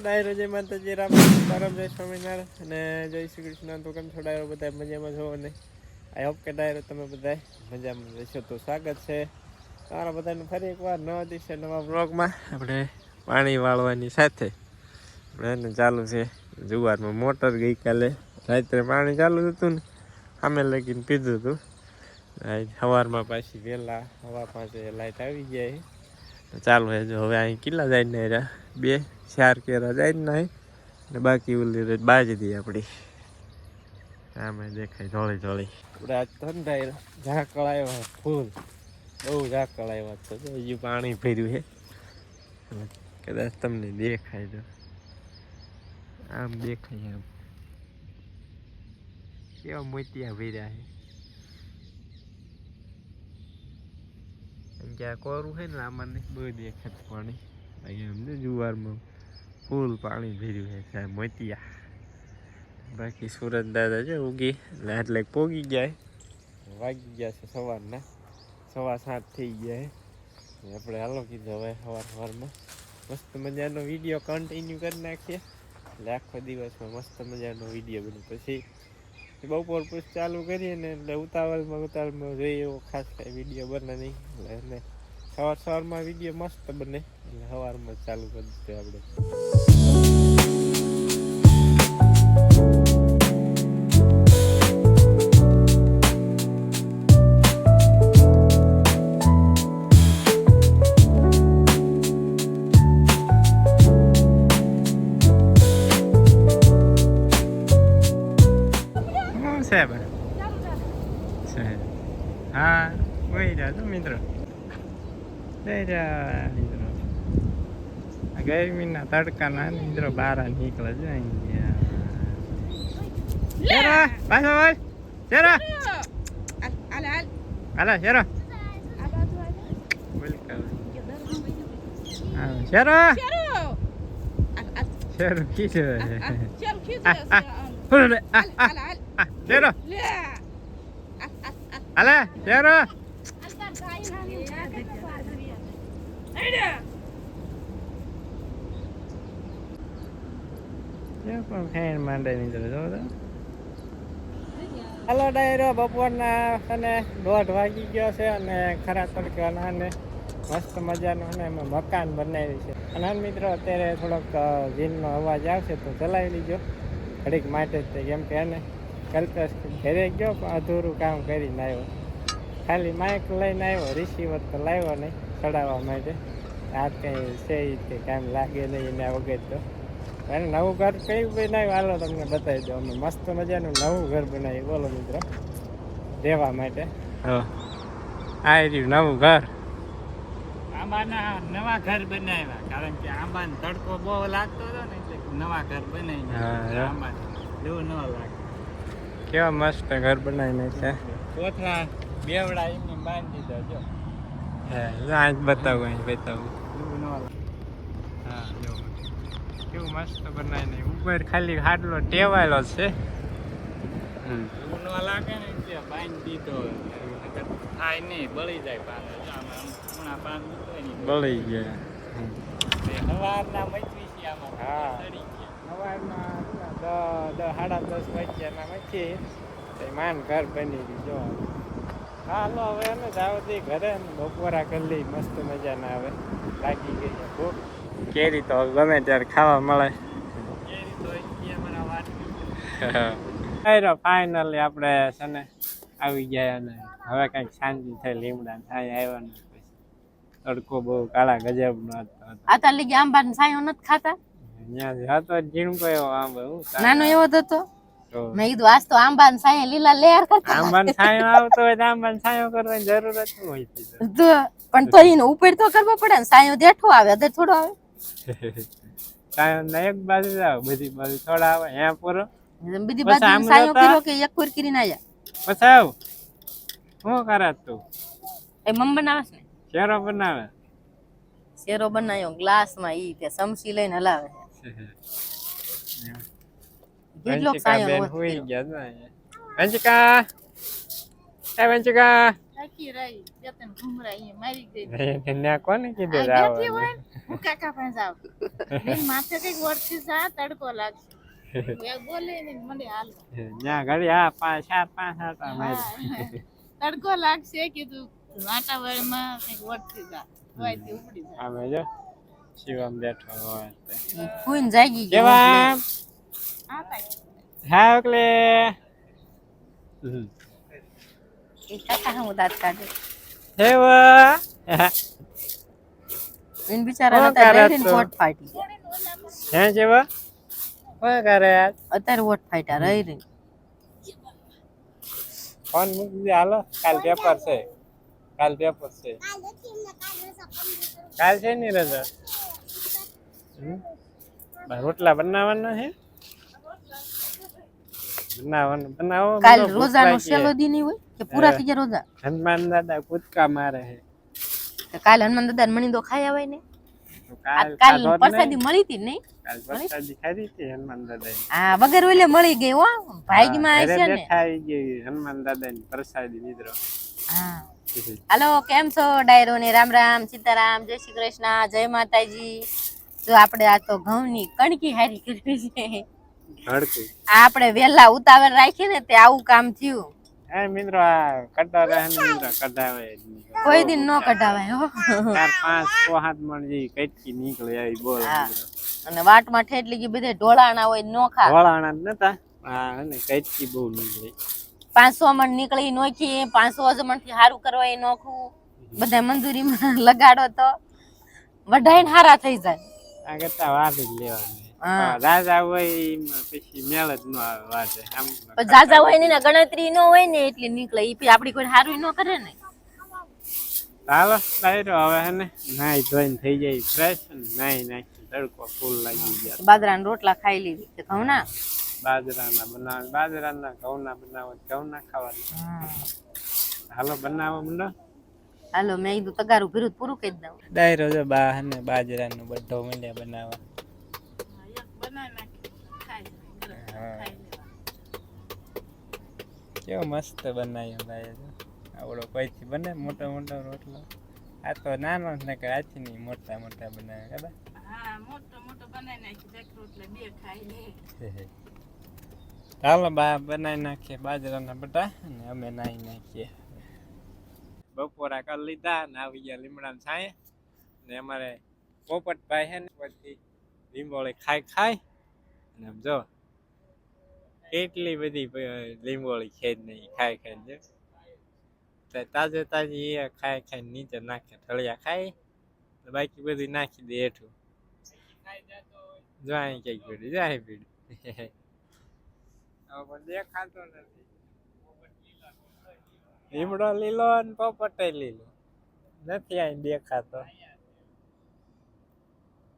ડાયરો જય માતાજી રામ પરમ જય સ્વામિનારાયણ અને જય શ્રી કૃષ્ણ. તો કેમ છો ડાયરો બધા મજામાં છો અને આઈ હોપ કે ડાયરો તમે બધા મજામાં રહેશો તો સ્વાગત છે તમારા બધાનું ફરી એકવાર નવા દિવસે નવા બ્લોગમાં આપણે પાણી વાળવાની સાથે એને ચાલુ છે જુવારમાં. મોટર ગઈકાલે રાત્રે પાણી ચાલુ હતું ને. સામે લગીને પીધું હતું. સવારમાં પાછી વહેલા હવા પાસે લાઇટ આવી જાય ચાલુ છે. હવે અહીં કિલ્લા જાય રહ્યા બે ચાર કેરા જાય ને નહીં. ને બાકી ઓલી રેત બાજી દઈએ આપણી આમે દેખાય ધોળી ધોળી આપણે આજ ઠંડાઈ ઝાકળ આવ્યા ફૂલ. બહુ ઝાકળ આવ્યા છે તો હજુ પાણી ભર્યું છે. કદાચ તમને દેખાય તો. આમ દેખાય આમ કેવા મોતિયા ભર્યા છે. કે આ કોરું છે ને, આમાં બહુ દેખાતું પાણી. અહીંયા એમ ને જુવારમાં ફૂલ પાણી ભર્યું છે સાહેબ, મોતિયા. બાકી સુરત દાદા છે, ઉગી. એટલે એટલે પોગી ગયા. વાગી ગયા છે સવારના. સવા સાત થઈ ગયા છે. આપણે હાલો કીધું હવે સવાર સવારમાં. મસ્ત મજાનો વીડિયો કન્ટિન્યુ કરી નાખીએ. એટલે આખો દિવસમાં મસ્ત મજાનો વીડિયો બને પછી બપોર પછી ચાલુ કરીએ ને એટલે ઉતાવળમાં ઉતાવળમાં જોઈએ એવો ખાસ કાંઈ વીડિયો બને નહીં. એટલે સવાર સવારમાં વીડિયો મસ્ત બને. સવારમાં ચાલુ કરી દીધું આપણે. છે હા કોઈ રહ્યા તો મિત્રો. જઈ રહ્યા મિત્રો. ગરમીના તડકાના મિત્રો બહાર નીકળે છે શેરા, પાછો ભાઈ શેરા. હાલો, શેરો. શેરો. શેરો કીધું શેરો. હાલે, શેરો. પણ ફેન માંડે નીકળે હાલો ડાયરો, બપોરના અને દોઢ વાગી ગયો છે અને ખરા તડકાના અને મસ્ત મજાનું અને એમાં મકાન બનાવ્યું છે. અને મિત્રો, અત્યારે થોડોક જીનનો અવાજ આવશે તો ચલાવી લીજો. ઘડીક માટે જ કેમ કે એને કલ્પેશ ઘરે ગયો, પણ અધૂરું કામ કરીને આવ્યો. ખાલી માઇક લઈને આવ્યો રિસીવર તો લાવ્યો નહીં, ચડાવવા માટે. આ કંઈ છે કામ લાગે નહીં એના વગર તો. અને નવું ઘર કયું બનાવ્યું? હાલો તમને બતાવી દો અમે મસ્ત મજાનું નવું ઘર બનાવ્યું. બોલો મિત્રો રહેવા માટે. આ રહ્યું નવું ઘર. આંબાના નવા ઘર બનાવ્યા. કારણ કે આંબાનો તડકો બહુ લાગતો હતો ને એટલે નવા ઘર બનાવી હા, હા. આંબા જેવું ન લાગે. કેવા મસ્ત ઘર બનાવીને છે કોથળા બેવડા એમને બાંધી દીધા જો. હે આજ બતાવું અહીં બતાવું એવું ન લાગે હા જો કેવું મસ્ત બનાવીને ઉપર ખાલી હાડલો ટેવાયેલો છે. હમ. એવું લાગે ને એટલે બાંધી દીધો થાય નહીં બળી જાય પાન આમ ખૂણા પાન બળી ગયા. હમ. તે સવારના મચવી છે આમાં. હા. સવારના દસ દસ સાડા દસ વાગ્યાના મચી તો માન ઘર બની ગયું. જો. હાલો હવે અમે જાવ ઘરે બપોરા કરી લઈ મસ્ત મજાના હવે. લાગી ગઈ છે ભૂખ. કેરી તો ગમે ત્યારે ખાવા મળે. ફાઇનલી આપણે છે ને આવી ગયા અને હવે કંઈક શાંતિ થઈ લીમડા થાય આવ્યા ને તડકો બહુ કાળા ગજબનો હતો. આતા તાર આંબા ને સાયો નથી ખાતા? અહીંયાથી હતો ઝીણકો એવો આંબો હું નાનો એવો જ હતો? તો મેં કીધું આજ તો આંબા ને સાયા લીલા લેર કરતા આંબાને છાંયો આવતો હોય તો આંબાને છાંયો કરવાની જરૂરત હોય. તો? પણ તો એનો ઉપર તો કરવો પડે ને સાયો દેઠો આવે અદર થોડો આવે. છાંયો ને એક બાજુ જાવ બધી બાજુ થોડા આવે અહીંયા પૂરો. બીજી બાજુ સાયો કર્યો કે એક કોર કરીને આયા? પછી આવ. શું કરે તું? એ મમ બનાવે ને? શેરો બનાવે? શેરો બનાવ્યો ગ્લાસ ઈ તે સમસી લઈને હલાવે. છે કેટલોક સાયો બેન ગયા છે વંચિકા! એ વંચિકા! થાકી રહી બે ત્રણ મારી ગઈ. ત્યાં કોને કીધું હું કાકા પાસે જાવ મેં માથે કંઈક વળતી જા તડકો લાગશે. બોલે ને મને હાલ. ત્યાં ઘડી હા પાંચ સાત પાંચ સાત તડકો લાગશે કીધું. વાતાવરણમાં કંઈક વળતી જા વાયથી ઉપડી જા આમે જો. શિવમ બેઠો હોય ફૂઈને જાગી ગઈ કેવા આ કાંઈ હા ઓકલે. એ કાકા હું દાંત કાઢે. હેવા શું હતા કરે રહીને? વોટ ફાટી. હે જેવા? શું કરે યાર? અત્યારે વોટ ફાટ્યા રહી રહી. ફોન મૂકી દે હાલો કાલ પેપર છે. કાલ પેપર છે. કાલ છે ની રજા? રોટલા બનાવવાના છે? બનાવવાનું બનાવો કાલ રોજા નો રોજાનો છેલ્લો દિન હોય કે પૂરા થઈ ગયા રોજા? હનુમાન દાદા કૂદકા મારે છે. તો કાલ હનુમાન દાદા મણી તો ખાઈ આવાય ને. કાલ પ્રસાદી મળી હતી નહીં? પ્રસાદી ખાધી હતી હનુમાન દાદા આ વગર ઓલે મળી ગઈ હો. ભાઈગીમાં છે ને. બેઠા ગઈ હનુમાન દાદા ની પ્રસાદી મિત્રો. હા. હાલો કેમ છો ડાયરો ને? રામ રામ સીતારામ જય શ્રી કૃષ્ણ જય માતાજી. જો આપણે આ તો ઘઉંની કણકી હારી કરવી છે. આ આપણે વેલા ઉતાવળ રાખીએ ને તે આવું કામ થયું. એ મિત્રો આ કટારે હે મિત્રો કઢાવે કોઈ દિન નો કઢાવાય હો. ચાર પાંચ છ હાથ મણ જેવી કટકી નીકળે આવી બોલ અને વાટમાં ઠેટલી ગઈ બધે ઢોળાણા હોય નો ખા. વળાણા જ નતા? હા અને કટકી બહુ નીકળી. પાંચસો મણ નીકળી નોખી પાંચસો મણથી સારું કરવા એ નોખું. બધા મંજૂરીમાં લગાડો તો. વઢાઈને હારા થઈ જાય. આ કરતા વાત જ લેવાની. હા. રાજા હોય પછી મેળ જ ન આવે વાતે આમ પણ ઝાઝા હોય ને ગણતરી ન હોય ને એટલે નીકળે ઈ પછી આપડી કોઈ સારું ન કરે ને. હાલો ડાયરો હવે હે ને નાઈ ધોઈને થઈ જાય ફ્રેશ નાઈ નાખી તડકો ફૂલ લાગી ગયા. બાજરાના રોટલા ખાઈ લીધી તે ઘઉંના? બાજરાના બનાવે બાજરાના ઘઉંના બનાવો ઘઉંના ખાવાના. હાલો બનાવો મંડો હાલો મેં કીધું તગારું ભીરું પૂરું કહી દઉં. ડાયરો જો બા હે ને બાજરાનો બધો મીંડ્યા બનાવવા બનાવી નાખી ખાઈ ખાઈ લેવા કેવો મસ્ત બનાવ્યો ભાઈ આવડો કોઈથી બને મોટો મોટો રોટલો. આ તો નાનો જ ને કે આથી નહીં મોટા મોટા બનાવે કદા હા મોટો મોટો બનાવી નાખી દેખ રોટલા બે ખાઈ લે. ચાલો બા બનાવી નાખીએ બાજરાના બટા અને અમે નાઈ નાખીએ. બપોરા કરી લીધા ને આવી ગયા લીમડા છાય. ને અમારે પોપટભાઈ છે ને પછી લીંબોળી ખાઈ ખાઈ. અને જો કેટલી બધી લીંબોળી છે નહીં ખાઈ ખાઈ તો તાજે તાજી એ ખાઈ ખાઈ નીચે નાખે થળિયા ખાઈ તો બાકી બધું નાખી દે હેઠું. જાય ક્યાંક પીડ્યું જાય પીડ્યું. દેખાતો નથી. લીમડો લીલો અને પોપટે લીલો. નથી અહીં દેખાતો.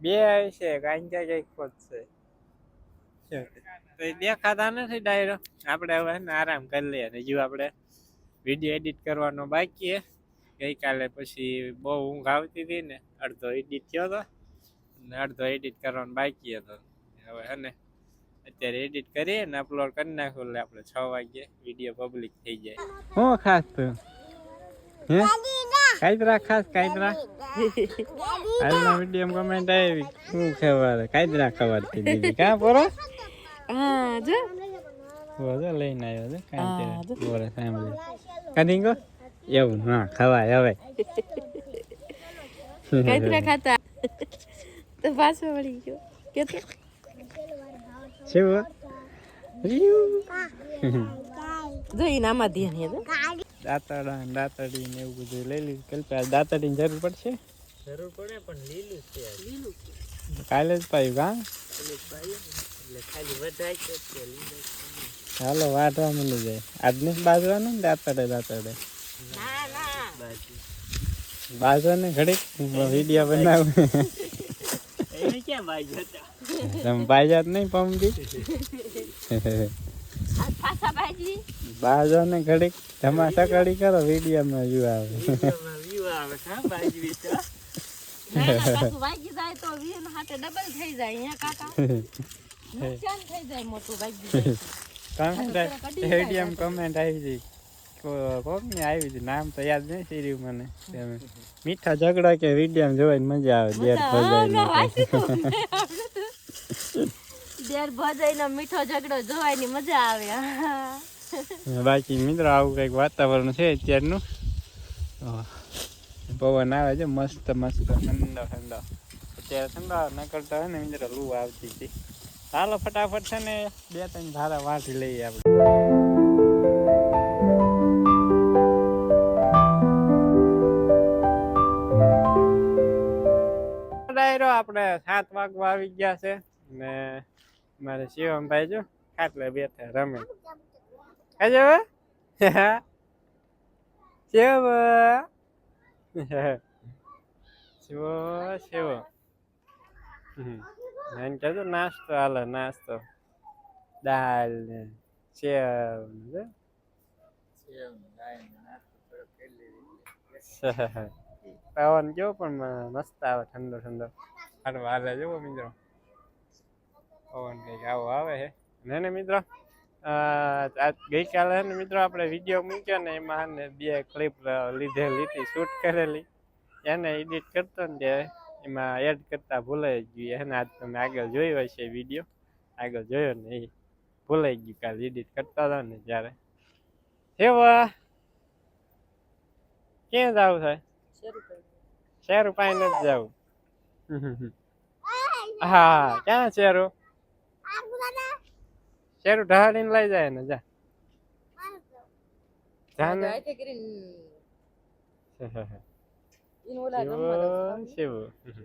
બે છે કાંઈ ક્યાં કંઈક ખોટશે તો એ દેખાતા નથી ડાયરો. આપણે હવે ને આરામ કરી લઈએ. અને હજુ આપણે વીડિયો એડિટ કરવાનો બાકી છે ગઈકાલે પછી બહુ ઊંઘ આવતી હતી ને અડધો એડિટ થયો હતો ને અડધો એડિટ કરવાનો બાકી હતો. હવે હે ને અત્યારે એડિટ કરીએ ને અપલોડ કરી નાખું એટલે આપણે છ વાગે વીડિયો પબ્લિક થઈ જાય. શું ખાસ તું હે? કાયદરા ખાસ કાયદરા હાલમાં વીડિયો કમેન્ટ આવી. શું ખબર કાયદરા ખબર થઈ દીધી કાં પોરો હા જો બોલો લઈને આવ્યો છે કાંઈતરા બોરે સાંભળી કદીંગો એવું ના ખવાય હવે કાંઈતરા ખાતા તો પાછો વળી ગયો કે તો શું જો ઈ નામાં ધ્યાન હે દાંતડા ને દાંતડી ને એવું બધું લઈ લીધું કલ્પા દાંતડીની જરૂર પડશે જરૂર પડે પણ લીલું છે કાલે જ પાયું કા ચાલો વાટવા મળી જાય. આજને બાજવાનું ને દાંતડે દાંતડે બાજવાને ઘડીક? વિડિયા બનાવ. તમે બાજાત નહીં પમદી પાછા ભાજી ઘડીક ધમાસા કરી કરો વિડીયોમાં વ્યૂ આવે. નુકસાન થઈ જાય મોટું ભાઈ કમેન્ટ વીડિયો કમેન્ટ આવી જઈ કોક ને આવી હતી. નામ તો યાદ નહીં થઈ રહ્યું મને. મીઠા ઝઘડા કે વીડિયો જોવાની મજા આવે દેર દેર ભજાઈનો. મીઠો ઝઘડો જોવાની મજા આવે. બાકી મિત્રો આવું કંઈક વાતાવરણ છે અત્યારનું. પવન આવે છે મસ્ત મસ્ત ઠંડો ઠંડો. અત્યારે ઠંડો નીકળતા હોય ને મિત્રો લૂ આવતી હતી. ચાલો ફટાફટ છે ને બે ત્રણ ધારા વાંચી લઈએ આપણે. ડાયરો આપણે સાત વાગવા આવી ગયા છે ને મારે શિવમભાઈ જો ખાટલે બેઠા રમે. કાજે હવે? શિવ. શિવ શિવ. હમ. એને કહેજો નાસ્તો હાલો નાસ્તો. દાલ ને સેવ ને પવન કેવો પણ મસ્ત આવે ઠંડો ઠંડો. હાલો હાલે જુઓ મિત્રો. પવન કંઈક આવો આવે છે ને ને મિત્રો? ગઈકાલે ને મિત્રો આપણે વીડિયો મૂક્યો ને એમાં ને બે ક્લિપ લીધેલી હતી શૂટ કરેલી. એને એડિટ કરતો ને ત્યારે એમાં એડ કરતા ભૂલાઈ ગયું એને આજ તમે આગળ જોયો હશે વીડિયો આગળ જોયો ને એ ભૂલાઈ ગયું કાલે એડિટ કરતા હતા ને જ્યારે. એવા ક્યાં જવું થાય શેરું પાઈ નથી જવું. હા ક્યાં શેરું? શેરું ઢાળીને લઈ જાય ને જા. જા ને શિવ શિવ